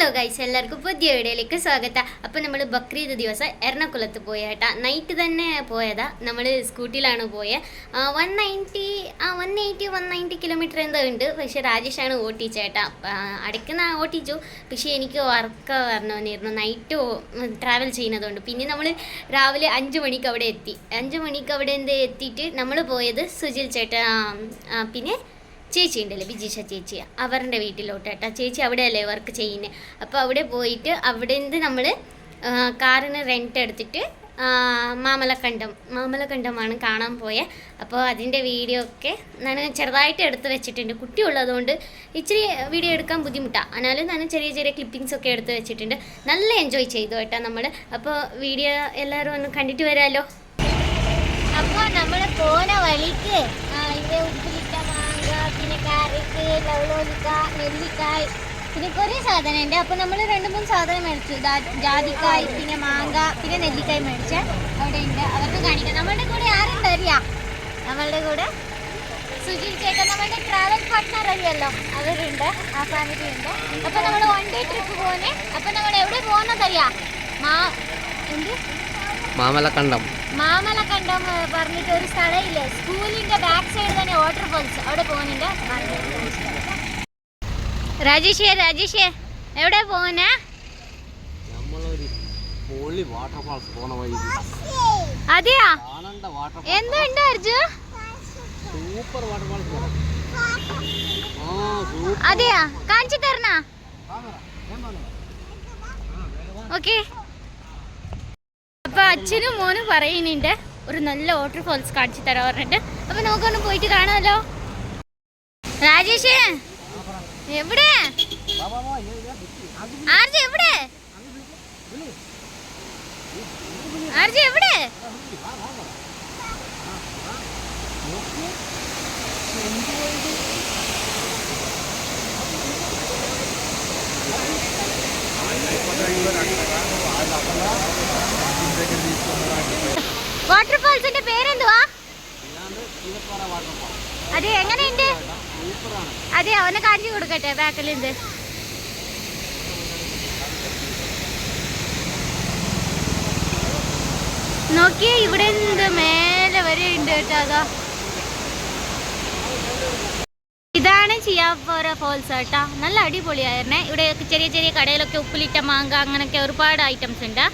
Hello guys എല്ലാവർക്കും പുതിയ വീഡിയോയിലേക്ക് സ്വാഗതം. അപ്പോൾ നമ്മൾ ബക്രീദ് ദിവസം എറണാകുളത്ത് പോയ കേട്ടാ നൈറ്റ് തന്നെ പോയതാ. നമ്മൾ സ്കൂട്ടിയിലാണ് പോയത് വൺ നയന്റി ആ one eighty one ninety kilometre എന്തോ ഉണ്ട്. പക്ഷേ രാജേഷാണ് ഓട്ടിച്ചേട്ടാ. അടയ്ക്കുന്ന ഓട്ടിച്ചു. പക്ഷേ എനിക്ക് വർക്ക് വരണമെന്നിരുന്നു നൈറ്റ് ട്രാവൽ ചെയ്യുന്നതുകൊണ്ട്. പിന്നെ നമ്മൾ രാവിലെ അഞ്ച് മണിക്ക് അവിടെ എത്തി. അഞ്ച് മണിക്ക് അവിടെ എന്ത് എത്തിയിട്ട് നമ്മൾ പോയത് സുജിൽ ആ, പിന്നെ ചേച്ചി ഉണ്ടല്ലേ ബിജിഷ ചേച്ചി? അവരുടെ വീട്ടിലോട്ട് കേട്ടോ. ചേച്ചി അവിടെയല്ലേ വർക്ക് ചെയ്യുന്നത് അപ്പോൾ അവിടെ പോയിട്ട് അവിടെ നിന്ന് നമ്മൾ കാറിന് റെന്റ് എടുത്തിട്ട് മാമലക്കണ്ടം മാമലക്കണ്ടമാണ് കാണാൻ പോയത് അപ്പോൾ അതിന്റെ വീഡിയോ ഒക്കെ ഞാൻ ചെറുതായിട്ട് എടുത്ത് വെച്ചിട്ടുണ്ട്. കുട്ടിയുള്ളതുകൊണ്ട് ഇച്ചിരി വീഡിയോ എടുക്കാൻ ബുദ്ധിമുട്ടാണ് എന്നാലും ഞാൻ ചെറിയ ചെറിയ ക്ലിപ്പിങ്സ് ഒക്കെ എടുത്ത് വെച്ചിട്ടുണ്ട്. നല്ല എൻജോയ് ചെയ്തു കേട്ടോ നമ്മൾ അപ്പോൾ വീഡിയോ എല്ലാവരും ഒന്ന് കണ്ടിട്ട് വരാമല്ലോ അപ്പോൾ നമ്മൾ പോണ വഴിക്ക് ആ, ഇത് ഉപ്പിലിട്ട മാങ്ങ പിന്നെ കാരറ്റ് ലവലോലിക്ക നെല്ലിക്കായ്. പിന്നെ കുറേ സാധനം ഉണ്ട് അപ്പോൾ നമ്മൾ രണ്ട് മൂന്ന് സാധനം മേടിച്ചു. ജാതിക്കായ് പിന്നെ മാങ്ങ പിന്നെ നെല്ലിക്കായ് മേടിച്ച. അവിടെ ഉണ്ട് അവർക്ക് കാണിക്കാം. നമ്മളുടെ കൂടെ ആരുണ്ട് അറിയാം നമ്മളുടെ കൂടെ സുജിൽ ചേട്ടൻ നമ്മളുടെ ട്രാവൽ പാർട്ട്ണർ അറിയാലോ? അവരുണ്ട്. ആ ഫാമിലി ഉണ്ട്. അപ്പോൾ നമ്മൾ വൺ ഡേ ട്രിപ്പ് പോകുന്നത് അപ്പോൾ നമ്മൾ എവിടെ പോകുന്നതറിയാം മാ എന്ത്? മാമലക്കണ്ടം. മാമലക്കണ്ടം പറഞ്ഞിട്ട് ഒരു സ്ഥലമില്ലേ സ്കൂളിന്റെ ബാക്ക് സൈഡ് തന്നെ വാട്ടർഫോൾസ് അവിടെ പോകുന്നുണ്ട് രാജേഷേ രാജേഷേ എവിടെ പോകുന്നേ അതെയാ? എന്തുണ്ട് അർജു? സൂപ്പർ വാട്ടർഫാൾസ് അതെയാ? കാണിച്ചു തരണ? ഓക്കെ. അച്ഛനും മോനും പറയുന്നുണ്ട് ഒരു നല്ല വാട്ടർഫോൾസ് കാണിച്ചു തരാൻ പറഞ്ഞിട്ട്. അപ്പൊ നമുക്കൊന്ന് പോയിട്ട് കാണാമല്ലോ രാജേഷ് എവിടെ? ആർജ എവിടെ? ആർജ എവിടെ? വാട്ടർഫോൾസിന്റെ പേരെന്തുവാ? അതെ എങ്ങനെയുണ്ട്? അതെ അവനെ കാണിച്ചു കൊടുക്കട്ടെ ബാക്കിലുണ്ട്. നോക്കിയേ ഇവിടെ എന്ത് മേലെ വരെ ഉണ്ട് കേട്ടോ അതാ. ഇതാണ് ചിയാപ്പോര ഫോൾസ് കേട്ടോ. നല്ല അടിപൊളിയായിരുന്നേ. ഇവിടെ ചെറിയ ചെറിയ കടയിലൊക്കെ ഉപ്പിലിട്ട മാങ്ക അങ്ങനെയൊക്കെ ഒരുപാട് ഐറ്റംസ് ഉണ്ട്.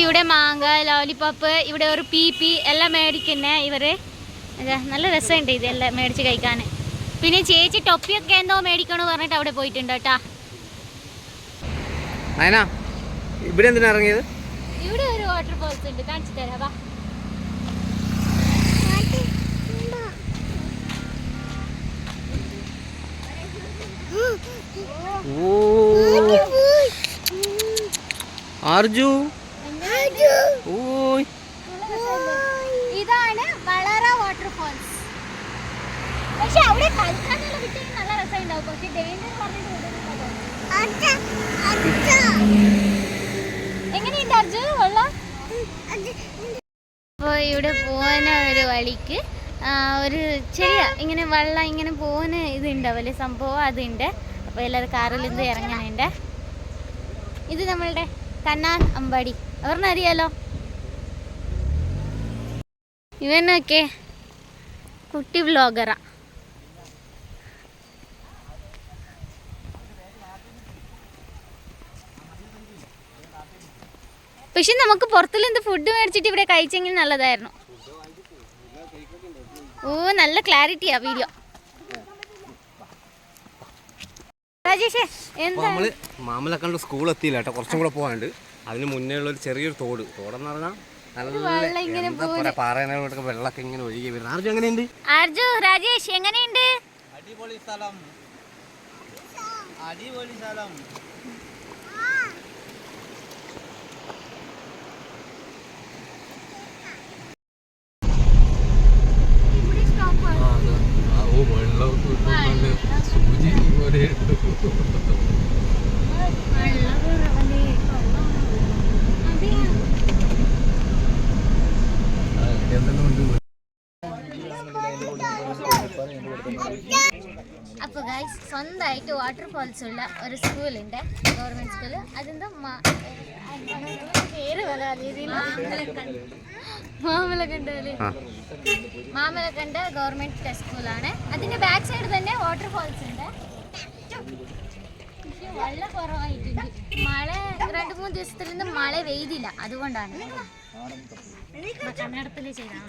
ഇവിടെ മാങ്ങ ലോലിപോപ്പ് ഇവിടെ ഒരു പി പി എല്ലാം മേടിക്കുന്നേ ഇവർ. നല്ല രസമുണ്ട് ഇതെല്ലാം മേടിച്ച് കഴിക്കാൻ പിന്നെ ചേച്ചി ടൊപ്പിയൊക്കെ എന്തോ മേടിക്കണോ പറഞ്ഞിട്ട് അവിടെ പോയിട്ടുണ്ട് കേട്ടാ. ഇവിടെ എന്തിനാ ഇറങ്ങിയത്? ഇവിടെ ഒരു വാട്ടർ ഫോൾസ് ഉണ്ട് കാണിച്ചു തരാം വാ. ഓ. അർജു ഓയ് ഇതാണ് വളറ വാട്ടർഫോൾസ് പക്ഷെ അവിടെ കളിക്കാനുള്ള വിട്ട് ഡേഞ്ചർ എങ്ങനെയുണ്ട് അർജു വെള്ളം അപ്പോൾ ഇവിടെ പോകുന്ന ഒരു വഴിക്ക് ഒരു ചെറിയ ഇങ്ങനെ വെള്ളം ഇങ്ങനെ പോകുന്ന ഇതുണ്ടാവല്ലേ സംഭവം അതുണ്ട്. അപ്പോൾ എല്ലാവരും കാറിൽ ഇത് ഇറങ്ങാനുണ്ട്. ഇത് നമ്മളുടെ കണ്ണാൻ അമ്പാടി. അവറിനറിയാലോ ഇവനൊക്കെ കുട്ടി വ്ലോഗറാ പക്ഷെ നമുക്ക് പുറത്തുള്ള എന്ത് ഫുഡ് മേടിച്ചിട്ട് ഇവിടെ കഴിച്ചെങ്കിൽ നല്ലതായിരുന്നു. ഓ നല്ല ക്ലാരിറ്റിയാ വീഡിയോ രാജേഷേ എന്താ? മാമലക്കണ്ട സ്കൂൾ എത്തിയില്ല കേട്ടോ. കുറച്ചും കൂടെ പോകാണ്ട് അതിന് മുന്നേ ഉള്ള ഒരു ചെറിയൊരു തോട്. തോടെന്ന് പറഞ്ഞാൽ നല്ല പാറയിലോട്ടൊക്കെ വെള്ളമൊക്കെ ഇങ്ങനെ ഒഴുകി വരുന്നത്. എങ്ങനെയുണ്ട്? ആർജു രാജേഷ് എങ്ങനെയുണ്ട്? അടിപൊളി സ്ഥലം. അടിപൊളി സ്ഥലം. അപ്പൊ ഗൈസ് ഗായ്സ് സ്വന്തമായിട്ട് വാട്ടർഫോൾസ് ഉള്ള ഒരു സ്കൂളുണ്ട് ഗവൺമെന്റ് സ്കൂൾ അതെന്താ? പേര് വല്ല രീതിയിൽ മാമലക്കണ്ടല്ലേ ആ. മാമലക്കണ്ട ഗവൺമെന്റ് സ്കൂളാണ് അതിന്റെ ബാക്ക് സൈഡ് തന്നെ വാട്ടർഫോൾസ് ഉണ്ട് പക്ഷെ വെള്ളം കുറവായിട്ടുണ്ട്. മഴ രണ്ട് മൂന്ന് ദിവസത്തിൽ നിന്ന് മഴ പെയ്തില്ല. അതുകൊണ്ടാണ്. കന്നഡത്തിൽ ചെയ്താൽ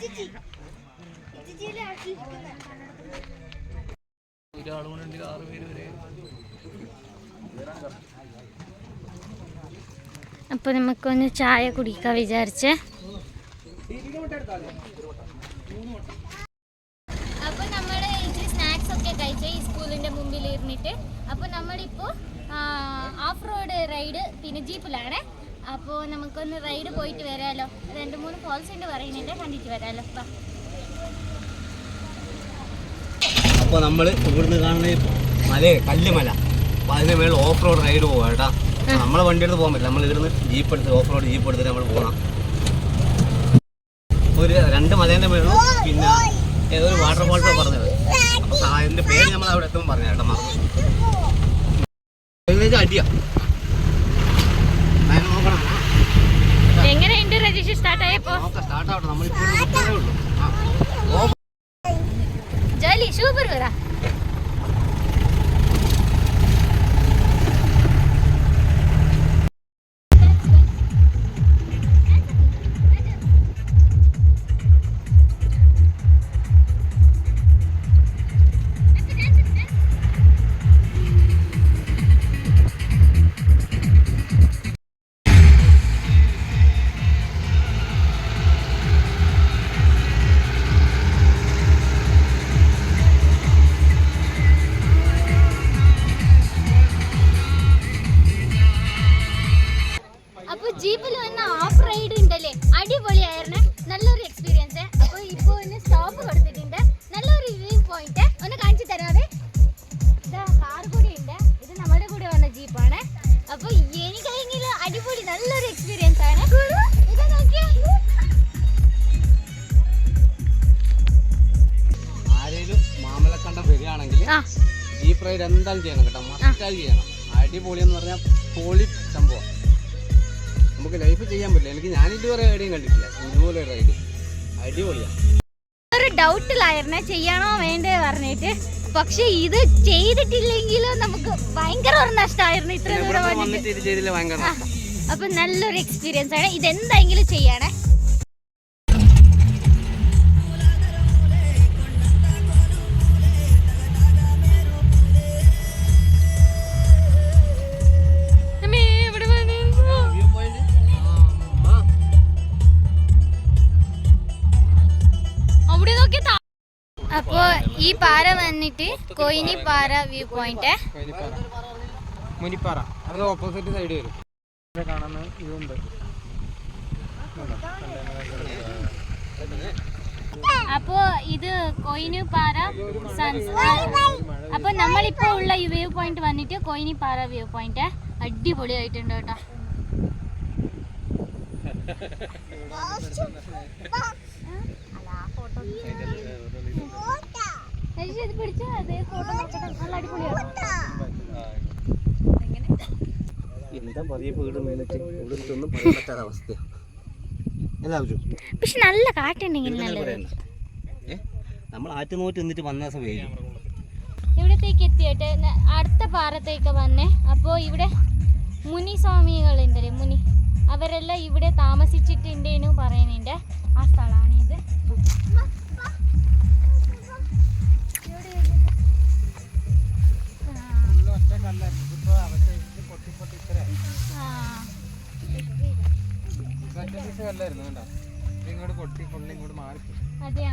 അപ്പൊ നമുക്കൊന്ന് ചായ കുടിക്കാൻ വിചാരിച്ചേ. അപ്പൊ നമ്മൾ ഈ സ്നാക്സ് ഒക്കെ കഴിച്ചേ ഈ സ്കൂളിന്റെ മുമ്പിൽ ഇരുന്നിട്ട് അപ്പൊ നമ്മളിപ്പോ ഓഫ് റോഡ് റൈഡ് പിന്നെ ജീപ്പിലാണ്. അപ്പോൾ നമുക്കൊന്ന് റൈഡ് പോയിട്ട് വരാമല്ലോ രണ്ട് മൂന്ന് ഫോൾസ് ഉണ്ട് പറയുന്നുണ്ട്. കണ്ടിട്ട് വരാമല്ലോ. അപ്പോൾ നമ്മൾ ഇവിടുന്ന് കാണുന്ന മല കല്ലുമല. അപ്പോൾ അതിന് മേളിൽ ഓഫ് റോഡ് റൈഡ് പോകാം കേട്ടോ നമ്മളെ വണ്ടി എടുത്ത് പോകാൻ പറ്റില്ല. നമ്മൾ ഇവിടുന്ന് ജീപ്പ് എടുത്ത് ഓഫ് റോഡ് ജീപ്പ് എടുത്തിട്ട് നമ്മൾ പോകണം ഒരു രണ്ട് മലേന്റെ മേളും പിന്നെ ഏതൊരു വാട്ടർഫോൾസോ പറഞ്ഞത്. അപ്പോൾ അതിന്റെ പേര് നമ്മൾ അവിടെ എത്തുമ്പോൾ പറഞ്ഞു കേട്ടോ ഏകദേശം അടിയാ. എങ്ങനെ സ്റ്റാർട്ട് ആയപ്പോ സ്റ്റാർട്ട് ആവട്ടെ. ആ ജോലി സൂപ്പർ വരാ. റൈഡ് എന്തായാലും ചെയ്യണം കേട്ടോ. മസ്റ്റായി ചെയ്യണം. അടിപൊളി എന്ന് പറഞ്ഞാൽ പൊളി സംഭവം. നമുക്ക് ലൈഫ് ചെയ്യാൻ പറ്റില്ല. എനിക്ക് ഞാൻ ഇതുവരെ എവിടെയും കണ്ടിട്ടില്ല. ഇതുപോലെ റൈഡ് അടിപൊളിയാണ് ഒരു ഡൗട്ടിലായിരുന്നേ ചെയ്യണോ വേണ്ടേ പറഞ്ഞിട്ട്. പക്ഷെ ഇത് ചെയ്തിട്ടില്ലെങ്കിലും നമുക്ക് ഭയങ്കര ഒരു നഷ്ടമായിരുന്നു ഇത്ര ദൂരം വന്നിട്ട്. അപ്പൊ നല്ലൊരു എക്സ്പീരിയൻസ് ആണ്. ഇതെന്തെങ്കിലും ചെയ്യണേ. ഈ പാറ വന്നിട്ട് കൊയിനി പാറ വ്യൂ പോയിന്റ് മുനിപ്പാറ. അത് ഓപ്പോസിറ്റ് സൈഡ് വരും. ഇവിടെ കാണുന്ന ഇതുണ്ട്. അപ്പോ ഇത് കൊയിനി പാറ സൺസ് അപ്പൊ നമ്മളിപ്പോ ഉള്ള ഈ വ്യൂ പോയിന്റ് വന്നിട്ട് കൊയിനി പാറ വ്യൂ പോയിന്റ് അടിപൊളിയായിട്ടുണ്ട് കേട്ടോ ചേച്ചി ഇത് പിടിച്ചോ അതേ ഫോട്ടോ നോക്കട്ടെ നല്ല അടിപൊളിയാണ് എന്താ പറയുക വീട് മേലിട്ട് ഇവിടെ ഒന്നും പറയാൻ പറ്റാത്ത അവസ്ഥയാണ് എല്ലാവരും പക്ഷെ നല്ല കാറ്റുണ്ടെങ്കിൽ നമ്മൾ നിന്നിട്ട് വന്ന ഇവിടത്തേക്ക് എത്തിയിട്ട്. അടുത്ത പാറത്തേക്ക് വന്നേ. അപ്പോ ഇവിടെ മുനി സ്വാമികളുണ്ടല്ലേ മുനി. അവരെല്ലാം ഇവിടെ താമസിച്ചിട്ടുണ്ടെന്ന് പറയുന്നുണ്ട്. ആ സ്ഥലമാണ് ഇത് അതെ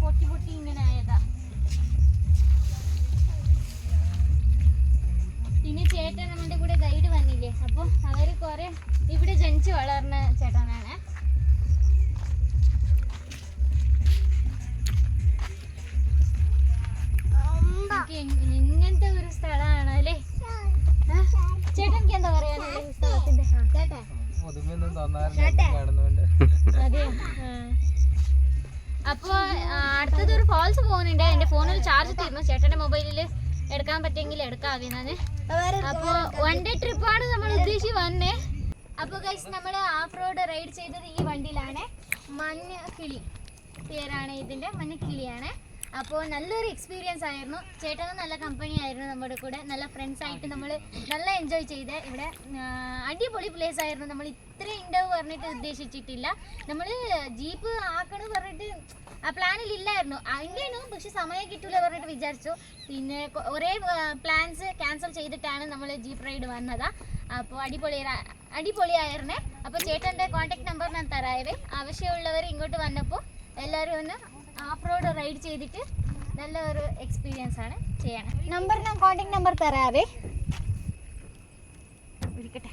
പൊട്ടി പൊട്ടി ഇങ്ങനെ ആയതാ. ചേട്ടൻ നമ്മുടെ കൂടെ ഗൈഡ് വന്നില്ലേ? അപ്പൊ അവർ കൊറേ ഇവിടെ ജനിച്ചു വളർന്ന ചേട്ടനാണ്. അപ്പോ അടുത്തത് ഒരു ഫോൾസ് പോകുന്നുണ്ട്. എന്റെ ഫോണിൽ ചാർജ് തീർന്നു. ചേട്ടന്റെ മൊബൈലിൽ എടുക്കാൻ പറ്റുമെങ്കിൽ ഞാൻ അപ്പോൾ വൺ ഡേ ട്രിപ്പാണ് നമ്മൾ ഉദ്ദേശിച്ച് വന്നേ. അപ്പൊ ഗൈസ് നമ്മൾ ഓഫ് റോഡ് റൈഡ് ചെയ്തത് ഈ വണ്ടിയിലാണ്. മഞ്ഞ കിളി പേരാണ് ഇതിന്റെ മഞ്ഞ കിളിയാണ് അപ്പോൾ നല്ലൊരു എക്സ്പീരിയൻസ് ആയിരുന്നു. ചേട്ടനും നല്ല കമ്പനി ആയിരുന്നു നമ്മുടെ കൂടെ. നല്ല ഫ്രണ്ട്സ് ആയിട്ട് നമ്മൾ നല്ല എൻജോയ് ചെയ്ത് ഇവിടെ അടിപൊളി പ്ലേസ് ആയിരുന്നു. നമ്മൾ ഇത്രയും ഉണ്ടാവും പറഞ്ഞിട്ട് ഉദ്ദേശിച്ചിട്ടില്ല. നമ്മൾ ജീപ്പ് ആക്കണം പറഞ്ഞിട്ട് ആ പ്ലാനിൽ ഇല്ലായിരുന്നു. അങ്ങനെയും പക്ഷെ സമയം കിട്ടൂല പറഞ്ഞിട്ട് വിചാരിച്ചു. പിന്നെ ഒരേ പ്ലാൻസ് ക്യാൻസൽ ചെയ്തിട്ടാണ് നമ്മൾ ജീപ്പ് റൈഡ് വന്നത്. അപ്പോൾ അടിപൊളി അടിപൊളി അടിപൊളിയായിരുന്നേ അപ്പോൾ ചേട്ടന്റെ കോൺടാക്ട് നമ്പർ ഞാൻ തരാവേ ആവശ്യമുള്ളവർ ഇങ്ങോട്ട് വന്നപ്പോൾ എല്ലാവരും ഒന്ന് ഓഫ് റോഡ് റൈഡ് ചെയ്തിട്ട് നല്ല ഒരു എക്സ്പീരിയൻസ് ആണ് ചെയ്യണം. നമ്പർ ഞാൻ കോണ്ടാക്ട് നമ്പർ തരാവേ വിളിക്കട്ടെ.